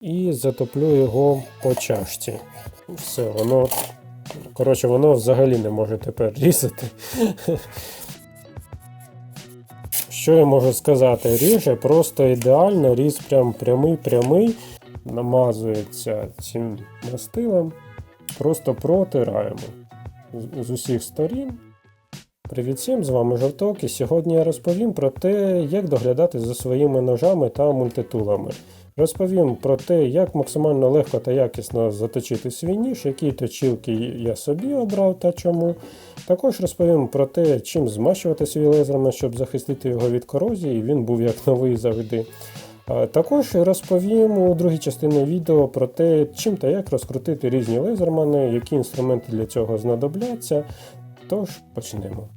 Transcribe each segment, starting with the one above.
і затоплю його по чашці. Все, воно. Коротше, воно взагалі не може тепер різати. Що я можу сказати? Ріже просто ідеально, різ прям прямий-прямий, намазується цим мастилом, просто протираємо з- усіх сторін. Привіт всім, з вами Жовток, і сьогодні я розповім про те, як доглядати за своїми ножами та мультитулами. Розповім про те, як максимально легко та якісно заточити свій ніж, які точилки я собі обрав та чому. Також розповім про те, чим змащувати свій лезермен, щоб захистити його від корозії, і він був як новий завжди. Також розповім у другій частині відео про те, чим та як розкрутити різні лезермани, які інструменти для цього знадобляться. Тож почнемо.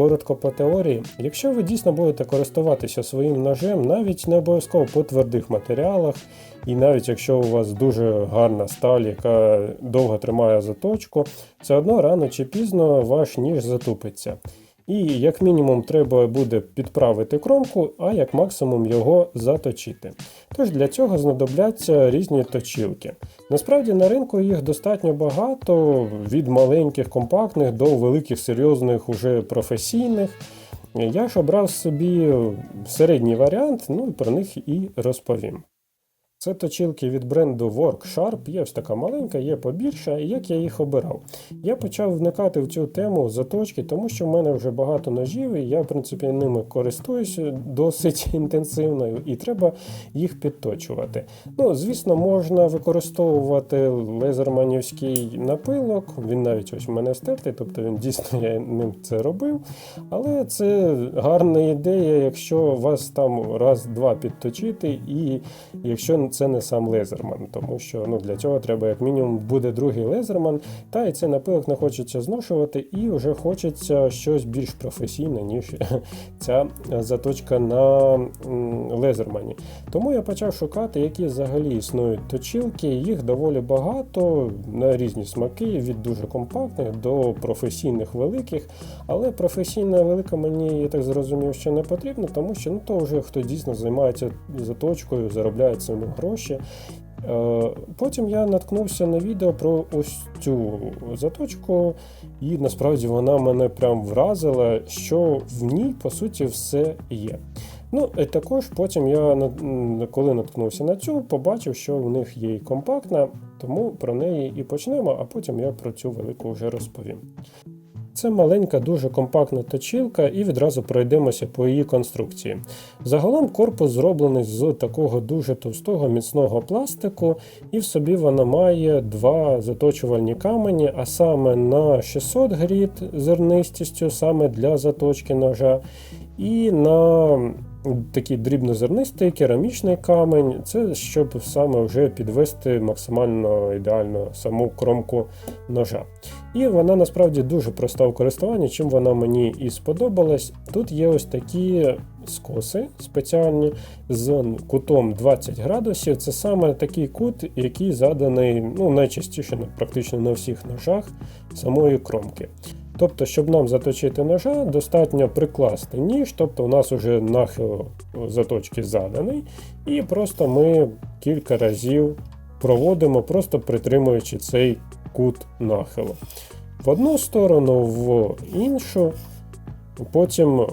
Коротко по теорії, якщо ви дійсно будете користуватися своїм ножем, навіть не обов'язково по твердих матеріалах, і навіть якщо у вас дуже гарна сталь, яка довго тримає заточку, все одно рано чи пізно ваш ніж затупиться. І як мінімум треба буде підправити кромку, а як максимум його заточити. Тож для цього знадобляться різні точилки. Насправді на ринку їх достатньо багато, від маленьких компактних до великих серйозних уже професійних. Я ж обрав собі середній варіант, ну і про них і розповім. Це точилки від бренду WorkSharp, є ось така маленька, є побільша, і як я їх обирав. Я почав вникати в цю тему заточки, тому що в мене вже багато ножів, і я, в принципі, ними користуюся досить інтенсивно, і треба їх підточувати. Ну, звісно, можна використовувати лезерманівський напилок, він навіть ось в мене стертий, тобто він дійсно я ним це робив. Але це гарна ідея, якщо вас там раз-два підточити, і якщо це не сам лезерман, тому що ну, для цього треба як мінімум буде другий лезерман, та і цей напилок не хочеться зношувати, і вже хочеться щось більш професійне, ніж ця заточка на лезермані. Тому я почав шукати, які взагалі існують точилки. Їх доволі багато на різні смаки, від дуже компактних до професійних великих. Але професійна велика мені я так зрозумів, що не потрібно, тому що ну то вже хто дійсно займається заточкою, заробляє цим гроші. Е, Потім я наткнувся на відео про ось цю заточку, і насправді вона мене прям вразила, що в ній по суті все є. Ну, і також потім я коли наткнувся на цю, побачив, що в них є і компактна, тому про неї і почнемо, а потім я про цю велику вже розповім. Це маленька, дуже компактна точилка, і відразу пройдемося по її конструкції. Загалом корпус зроблений з такого дуже товстого міцного пластику, і в собі вона має два заточувальні камені, а саме на 600 гріт зернистістю, саме для заточки ножа, і на такий дрібнозернистий керамічний камень. Це щоб саме вже підвести максимально ідеально саму кромку ножа. І вона насправді дуже проста в користуванні, чим вона мені і сподобалась. Тут є ось такі скоси спеціальні з кутом 20 градусів. Це саме такий кут, який заданий ну, найчастіше на- практично на всіх ножах самої кромки. Тобто, щоб нам заточити ножа, достатньо прикласти ніж, тобто у нас вже нахил заточки заданий, і просто ми кілька разів проводимо, просто притримуючи цей кут нахилу. В одну сторону, в іншу. Потім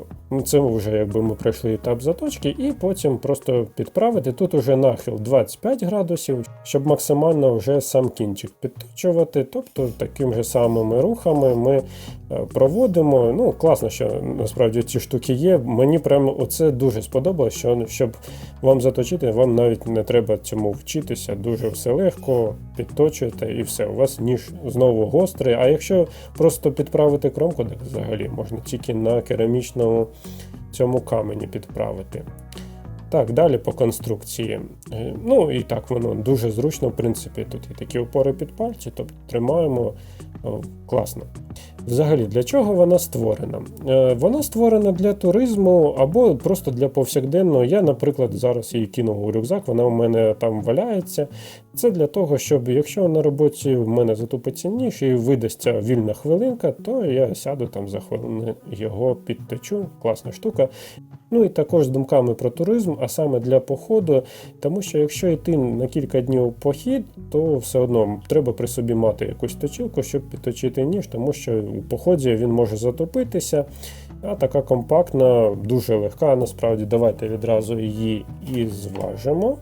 це вже якби ми пройшли етап заточки, і потім просто підправити. Тут уже нахил 25 градусів, щоб максимально вже сам кінчик підточувати. Тобто такими же самими рухами ми е, проводимо. Ну, класно, що насправді ці штуки є. Мені прямо оце дуже сподобалось, що щоб вам заточити, вам навіть не треба цьому вчитися. Дуже все легко, підточуєте і все. У вас ніж знову гострий. А якщо просто підправити кромку, так взагалі можна тільки на керамічному цьому камені підправити. Так, далі по конструкції. Е, Ну і так воно дуже зручно, в принципі, тут є такі опори під пальці, тобто тримаємо класно. Взагалі, для чого вона створена? Е, Вона створена для туризму або просто для повсякденного. Я, наприклад, зараз її кинув у рюкзак, вона у мене там валяється. Це для того, щоб якщо на роботі в мене затупиться ніж і видасться вільна хвилинка, то я сяду там за хвилину його підточу. Класна штука. Ну і також з думками про туризм, а саме для походу, тому що якщо йти на кілька днів похід, то все одно треба при собі мати якусь точилку, щоб підточити ніж, тому що поході він може затопитися. А така компактна, дуже легка. Насправді, давайте відразу її і зважимо.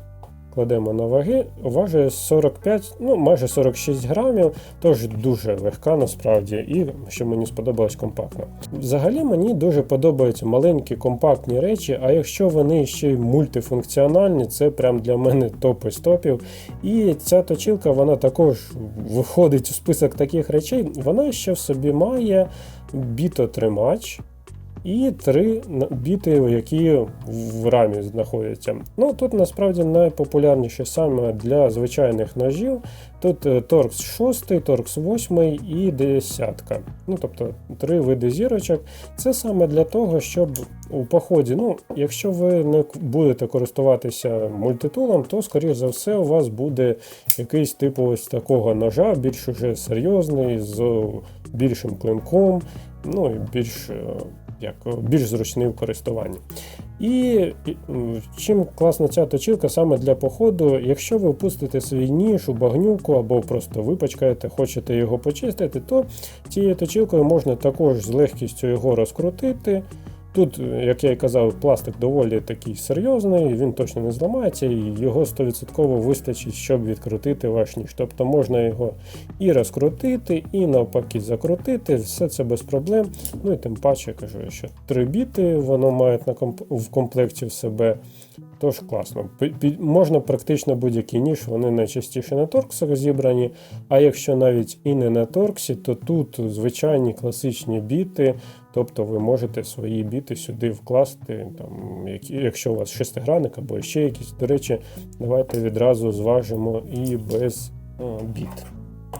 Кладемо на ваги, важить 45, ну майже 46 грамів, тож дуже легка насправді, і що мені сподобалось компактно. Взагалі мені дуже подобаються маленькі компактні речі, а якщо вони ще й мультифункціональні, це прям для мене топ із топів. І ця точилка вона також виходить у список таких речей. Вона ще в собі має бітотримач. І три біти, які в рамі знаходяться. Ну тут насправді найпопулярніше саме для звичайних ножів. Тут е, торкс 6, торкс 8 і десятка. Ну тобто три види зірочок. Це саме для того, щоб у поході, ну, якщо ви не будете користуватися мультитулом, то скоріш за все у вас буде якийсь типу ось такого ножа, більш уже серйозний, з більшим клинком, ну і більш. Е, як більш зручний в користуванні. І, чим класна ця точилка саме для походу, якщо ви впустите свій ніж у багнюку або просто випачкаєте, хочете його почистити, то цією точилкою можна також з легкістю його розкрутити. Тут, як я і казав, пластик доволі такий серйозний, він точно не зламається, і його 100% вистачить, щоб відкрутити ваш ніж. Тобто можна його і розкрутити, і навпаки закрутити, все це без проблем. Ну і тим паче я кажу, що три біти воно має в комплекті в себе. Тож класно. Можна практично будь-який ніж, вони найчастіше на торксах зібрані. А якщо навіть і не на торксі, то тут звичайні класичні біти. Тобто ви можете свої біти сюди вкласти, там, якщо у вас шестигранник або ще якісь. До речі, давайте відразу зважимо і без біт.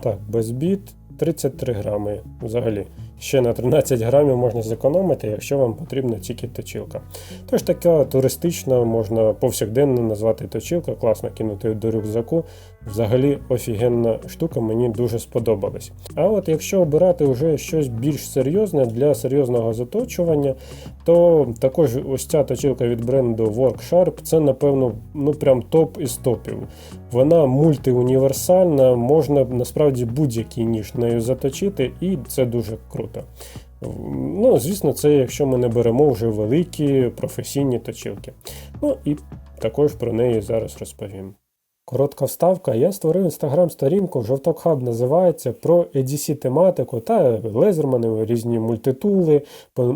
Так, без біт 33 грами взагалі. Ще на 13 грамів можна зекономити, якщо вам потрібна тільки точилка. Тож така туристична, можна повсякденно назвати точилка, класно кинути до рюкзаку. Взагалі офігенна штука, мені дуже сподобалась. А от якщо обирати вже щось більш серйозне для серйозного заточування, то також ось ця точилка від бренду Worksharp це, напевно, ну прям топ із топів. Вона мультиуніверсальна, можна насправді будь-який ніж нею заточити, і це дуже круто. Ну, звісно, це якщо ми не беремо вже великі професійні точилки. Ну і також про неї зараз розповім. Коротка вставка. Я створив інстаграм-сторінку, Жовток Хаб називається про EDC тематику та лезермани, різні мультитули,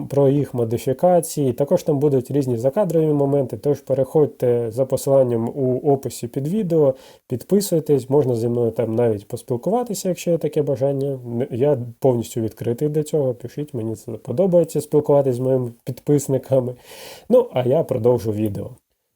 про їх модифікації. Також там будуть різні закадрові моменти. Тож переходьте за посиланням у описі під відео, підписуйтесь, можна зі мною там навіть поспілкуватися, якщо є таке бажання. Я повністю відкритий до цього. Пишіть, мені це подобається спілкуватися з моїми підписниками. Ну, а я продовжу відео.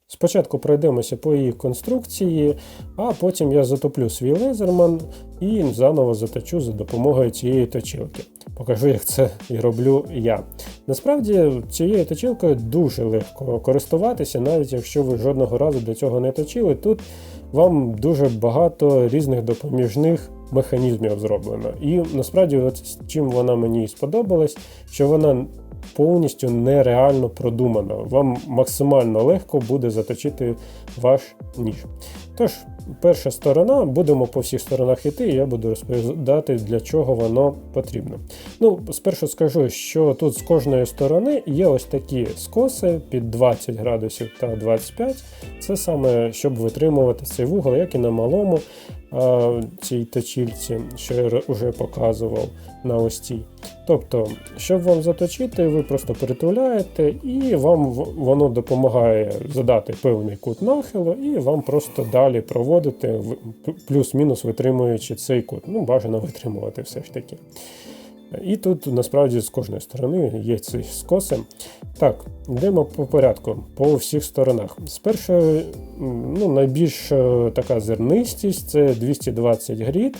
Спочатку пройдемося по її конструкції, а потім я затоплю свій лезерман і заново заточу за допомогою цієї точилки. Покажу, як це і роблю я. Насправді цією точилкою дуже легко користуватися, навіть якщо ви жодного разу до цього не точили. Тут вам дуже багато різних допоміжних механізмів зроблено. І насправді, от чим вона мені сподобалась, що вона повністю нереально продумана. Вам максимально легко буде заточити ваш ніж. Тож, перша сторона, будемо по всіх сторонах іти, і я буду розповідати, для чого воно потрібно. Ну, спершу скажу, що тут з кожної сторони є ось такі скоси під 20 градусів та 25. Це саме щоб витримувати цей вугол, як і на малому цій точильці, що я вже показував на ось. Тобто, щоб вам заточити, ви просто притуляєте, і вам воно допомагає задати певний кут нахилу, і вам просто далі проводити, плюс-мінус витримуючи цей кут. Ну, бажано витримувати все ж таки. І тут насправді з кожної сторони є ці скоси. Так, йдемо по порядку, по всіх сторонах. Спершу, ну, найбільш е, така зернистість це 220 грід.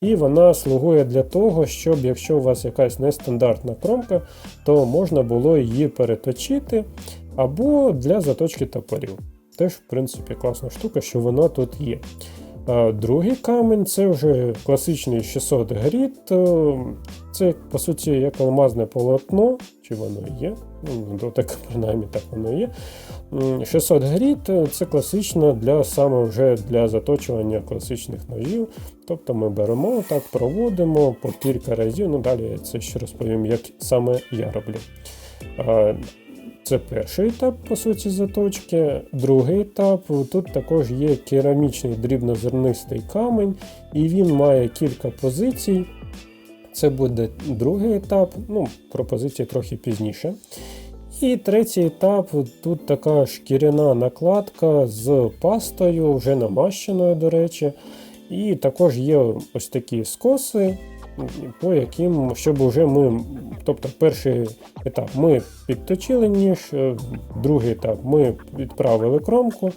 І вона слугує для того, щоб якщо у вас якась нестандартна кромка, то можна було її переточити або для заточки топорів. Теж, в принципі, класна штука, що вона тут є. Другий камінь це вже класичний 600 гріт. Е, Це, по суті, як алмазне полотно, чи воно є. Ну, так, принаймні так воно є. 600 гріт це класично для саме вже для заточування класичних ножів. Тобто ми беремо так, проводимо по кілька разів. Ну далі я це ще розповім, як саме я роблю. Це перший етап, по суті, заточки. Другий етап тут також є керамічний дрібнозернистий камінь, і він має кілька позицій. Це буде другий етап, ну, про позиції трохи пізніше. І третій етап тут така шкіряна накладка з пастою, вже намащеною, до речі. І також є ось такі скоси, по яким, щоб вже ми, тобто перший етап ми підточили ніж, е, другий етап ми відправили кромку,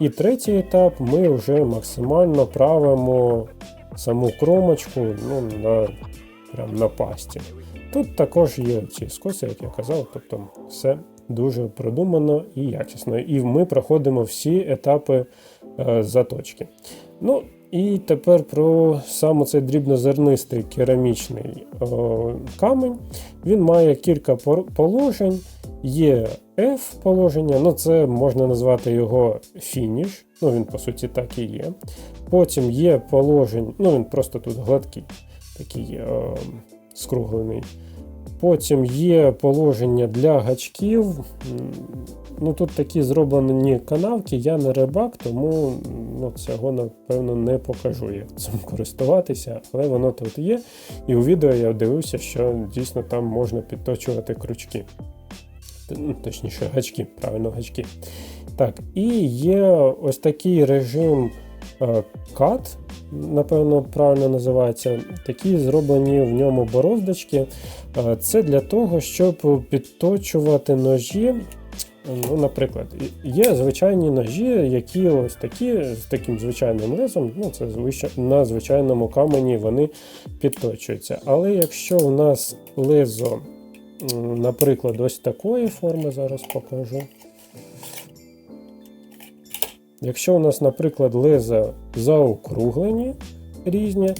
і третій етап ми вже максимально правимо саму кромочку ну, на, прям на пасті. Тут також є ці скоси, як я казав, тобто все дуже продумано і якісно. І ми проходимо всі етапи е, заточки. Ну, і тепер про саме цей дрібнозернистий керамічний о, камінь. Він має кілька положень. Є F положення, ну це можна назвати його фініш. Ну він по суті так і є. Потім є положення, ну він просто тут гладкий, такий о, скруглений. Потім є положення для гачків. Ну тут такі зроблені канавки, я не рибак, тому ну, цього напевно не покажу, як цим користуватися, але воно тут є. І у відео я дивився, що дійсно там можна підточувати крючки. Ну, Точніше, гачки, правильно, гачки. Так, і є ось такий режим е, cut, напевно, правильно називається. Такі зроблені в ньому бороздочки. Е, Це для того, щоб підточувати ножі. Ну, наприклад, є звичайні ножі, які ось такі з таким звичайним лезом, ну це на звичайному камені вони підточуються. Але якщо у нас лезо, наприклад, ось такої форми, зараз покажу. Якщо у нас, наприклад, леза заокруглені різні,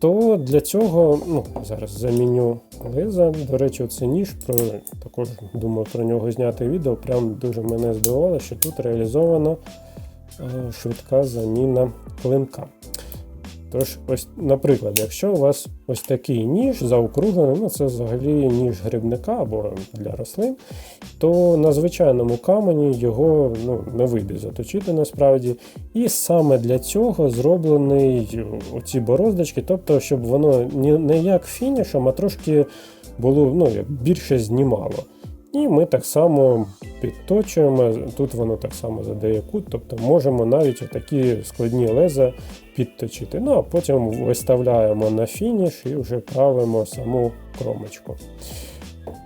то для цього, ну, зараз заміню леза. До речі, це ніж, про, також думаю про нього зняти відео. Прям дуже мене здивувало, що тут реалізована е, швидка заміна клинка. Тож, ось, наприклад, якщо у вас ось такий ніж заокруглений, ну це взагалі ніж грибника або для рослин, то на звичайному камені його ну, не вийде заточити насправді. І саме для цього зроблений оці бороздочки, тобто, щоб воно не як фінішом, а трошки було ну, більше знімало. І ми так само підточуємо, тут воно так само задає кут, тобто можемо навіть такі складні леза підточити. Ну а потім виставляємо на фініш і вже правимо саму кромочку.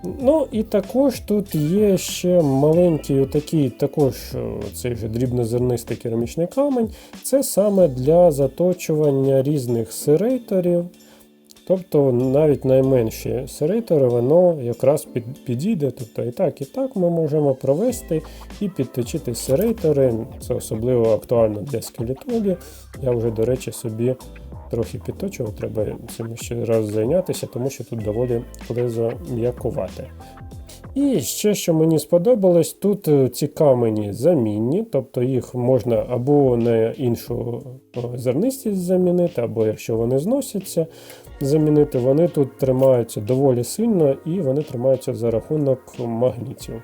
Ну і також тут є ще маленький отакий, також цей же дрібнозернистий керамічний камінь. Це саме для заточування різних серейторів. Тобто навіть найменші серейтори, воно якраз підійде. Тобто і так, і так ми можемо провести і підточити серейтори. Це особливо актуально для скелетолі. Я вже, до речі, собі трохи підточував, треба цим ще раз зайнятися, тому що тут доволі лезо м'якувате. І ще, що мені сподобалось, тут е, ці камені замінні, тобто їх можна або на іншу зернистість замінити, або якщо вони зносяться, замінити. Вони тут тримаються доволі сильно і вони тримаються за рахунок магнітів.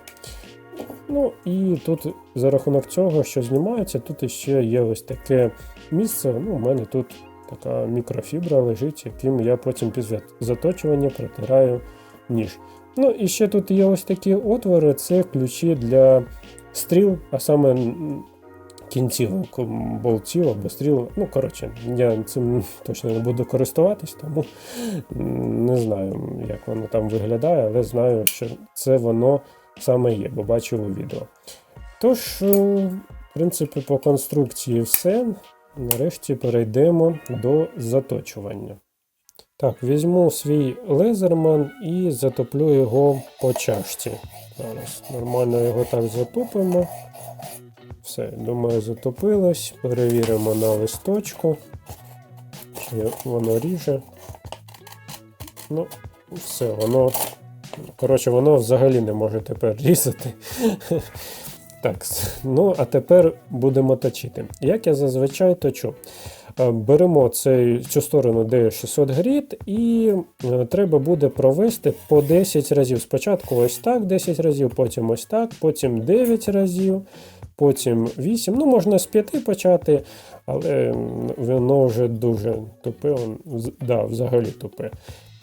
Ну і тут за рахунок цього, що знімається, тут ще є ось таке місце. Ну, у мене тут така мікрофібра лежить, яким я потім після заточування протираю ніж. Ну і ще тут є ось такі отвори, це ключі для стріл, а саме кінцівок болтів або стріл. Ну, коротше, я цим точно не буду користуватись, тому не знаю, як воно там виглядає, але знаю, що це воно саме є, бо бачив у відео. Тож, в принципі, по конструкції все. нарешті перейдемо до заточування. Так, візьму свій лезерман і затоплю його по чашці. Зараз нормально його так затопимо. Все, думаю, затопилось. Перевіримо на листочку. Чи воно ріже. Ну, все, воно. Коротше, воно взагалі не може тепер різати. Так, ну а тепер будемо точити. Як я зазвичай точу. Е, Беремо цей, цю сторону, де 600 гріт, і е, треба буде провести по 10 разів. Спочатку ось так 10 разів, потім ось так, потім 9 разів, потім 8. Ну, можна з 5 почати, але воно вже дуже тупе, да, взагалі тупе.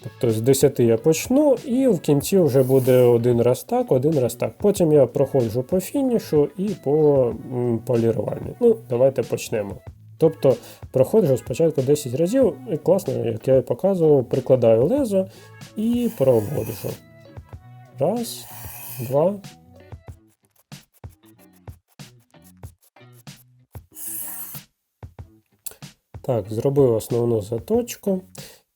Тобто з 10 я почну, і в кінці вже буде один раз так, один раз так. Потім я проходжу по фінішу і по поліруванню. Ну, давайте почнемо. Тобто проходжу спочатку 10 разів, і класно, як я і показував, прикладаю лезо і проводжу. Раз, два. Так, зробив основну заточку.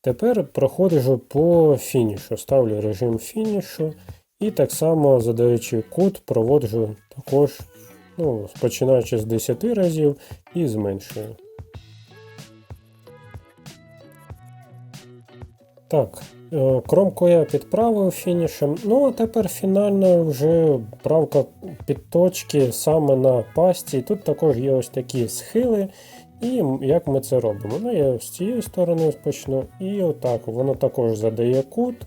Тепер проходжу по фінішу, ставлю режим фінішу і так само задаючи кут, проводжу також, ну, починаючи з 10 разів і зменшую. Так, е, кромку я підправив фінішем. Ну, а тепер фінальна вже правка підточки саме на пасті. Тут також є ось такі схили. І як ми це робимо? Ну, я з цієї сторони почну, і отак воно також задає кут.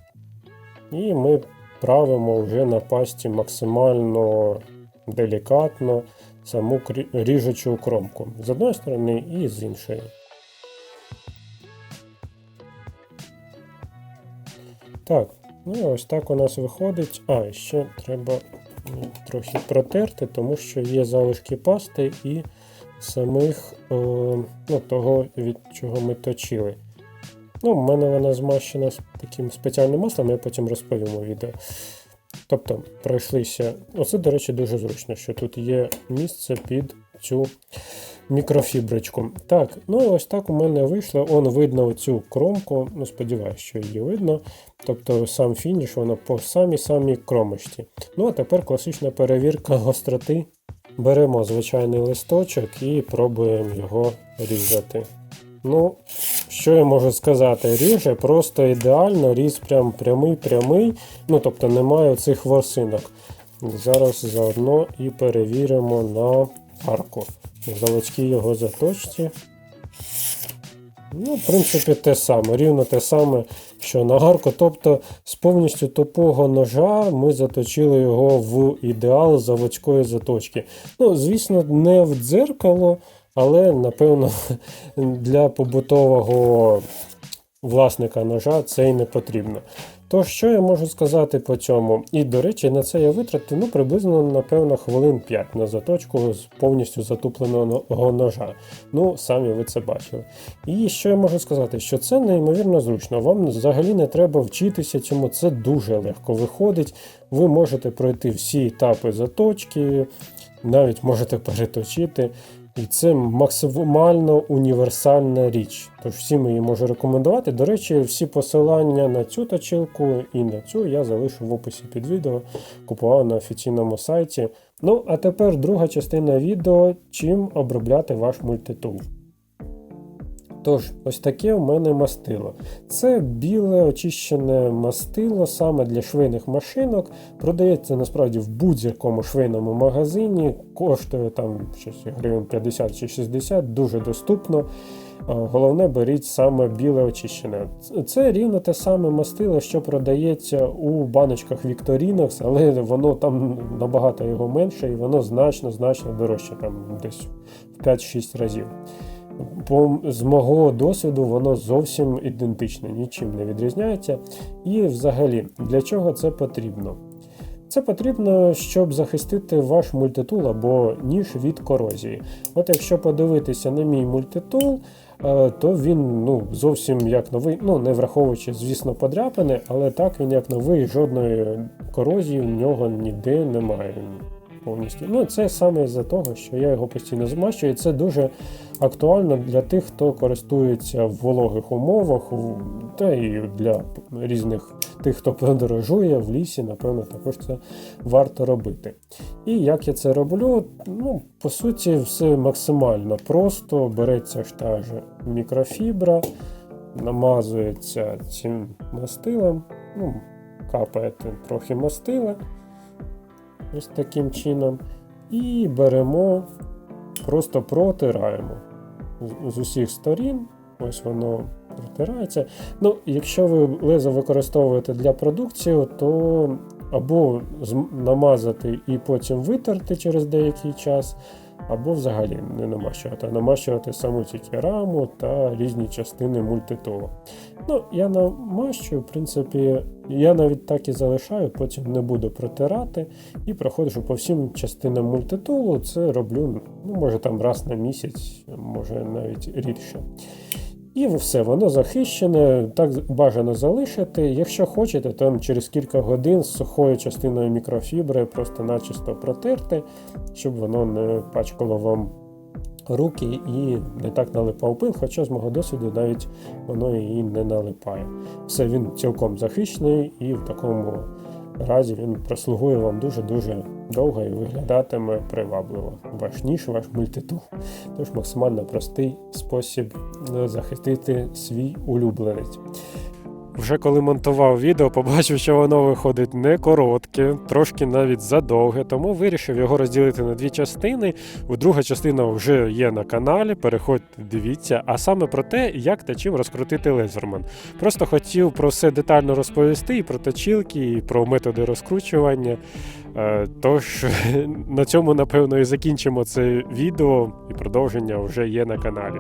І ми правимо вже на пасті максимально делікатно саму ріжучу кромку. З одної сторони і з іншої. Так, ну і ось так у нас виходить. А, ще треба трохи протерти, тому що є залишки пасти і самих е, ну, того, від чого ми точили. Ну, в мене вона змащена таким спеціальним маслом, я потім розповім у відео. Тобто, пройшлися. Оце, до речі, дуже зручно, що тут є місце під цю мікрофіброчку. Так, ну ось так у мене вийшло. Он видно цю кромку. Ну, сподіваюся, що її видно. Тобто сам фініш, воно по самій-самій кромочці. Ну, а тепер класична перевірка гостроти. Беремо звичайний листочок і пробуємо його різати. Ну, що я можу сказати? Ріже просто ідеально, різ прям прямий, прямий. Ну, тобто немає цих ворсинок. Зараз заодно і перевіримо на арку. Заводські його заточці. Ну, в принципі, те саме, рівно те саме, що на гарку. Тобто, з повністю тупого ножа ми заточили його в ідеал заводської заточки. Ну, звісно, не в дзеркало, але напевно для побутового власника ножа це й не потрібно. То що я можу сказати по цьому? І, до речі, на це я витратив ну, приблизно, напевно, хвилин 5 на заточку з повністю затупленого ножа. Ну, самі ви це бачили. І що я можу сказати? Що це неймовірно зручно. Вам взагалі не треба вчитися цьому, це дуже легко виходить. Ви можете пройти всі етапи заточки, навіть можете переточити. І це максимально універсальна річ. Тож всім її можу рекомендувати. До речі, всі посилання на цю точилку і на цю я залишу в описі під відео. Купував на офіційному сайті. Ну, а тепер друга частина відео, чим обробляти ваш мультитул. Тож, ось таке у мене мастило. Це біле очищене мастило саме для швейних машинок. Продається насправді в будь-якому швейному магазині. Коштує там щось гривень 50 чи 60, дуже доступно. Головне, беріть саме біле очищене. Це рівно те саме мастило, що продається у баночках Victorinox, але воно там набагато його менше і воно значно значно дорожче, там десь в 5-6 разів. По, з мого досвіду воно зовсім ідентичне, нічим не відрізняється. І взагалі, для чого це потрібно? Це потрібно, щоб захистити ваш мультитул або ніж від корозії. От якщо подивитися на мій мультитул, е, то він ну, зовсім як новий, ну не враховуючи, звісно, подряпини, але так він як новий, жодної корозії в нього ніде немає. Повністю. Ну, це саме із-за того, що я його постійно змащую, і це дуже актуально для тих, хто користується в вологих умовах, та і для різних тих, хто подорожує в лісі, напевно, також це варто робити. І як я це роблю? Ну, по суті, все максимально просто. Береться ж та ж мікрофібра, намазується цим мастилом, ну, капає трохи мастила ось таким чином. І беремо, просто протираємо з- усіх сторін. Ось воно протирається. Ну, якщо ви лезо використовуєте для продукції, то або намазати і потім витерти через деякий час, або взагалі не намащувати, а намащувати саму тільки раму та різні частини мультитулу. Ну, я намащую, в принципі, я навіть так і залишаю, потім не буду протирати і проходжу по всім частинам мультитулу. Це роблю, ну, може там раз на місяць, може навіть рідше. І все, воно захищене, так бажано залишити. Якщо хочете, там через кілька годин з сухою частиною мікрофібри просто начисто протерти, щоб воно не пачкало вам руки і не так налипав пил, хоча з мого досвіду навіть воно і не налипає. Все, він цілком захищений і в такому разі він прослугує вам дуже-дуже довго і виглядатиме привабливо. Ваш ваш мультитул. Тож максимально простий спосіб е, захистити свій улюбленець. Вже коли монтував відео, побачив, що воно виходить не коротке, трошки навіть задовге, тому вирішив його розділити на дві частини. Друга частина вже є на каналі. Переходьте, дивіться, а саме про те, як та чим розкрутити лезерман. Просто хотів про все детально розповісти і про точілки, і про методи розкручування. Е, Тож на цьому, напевно, і закінчимо це відео, і продовження вже є на каналі.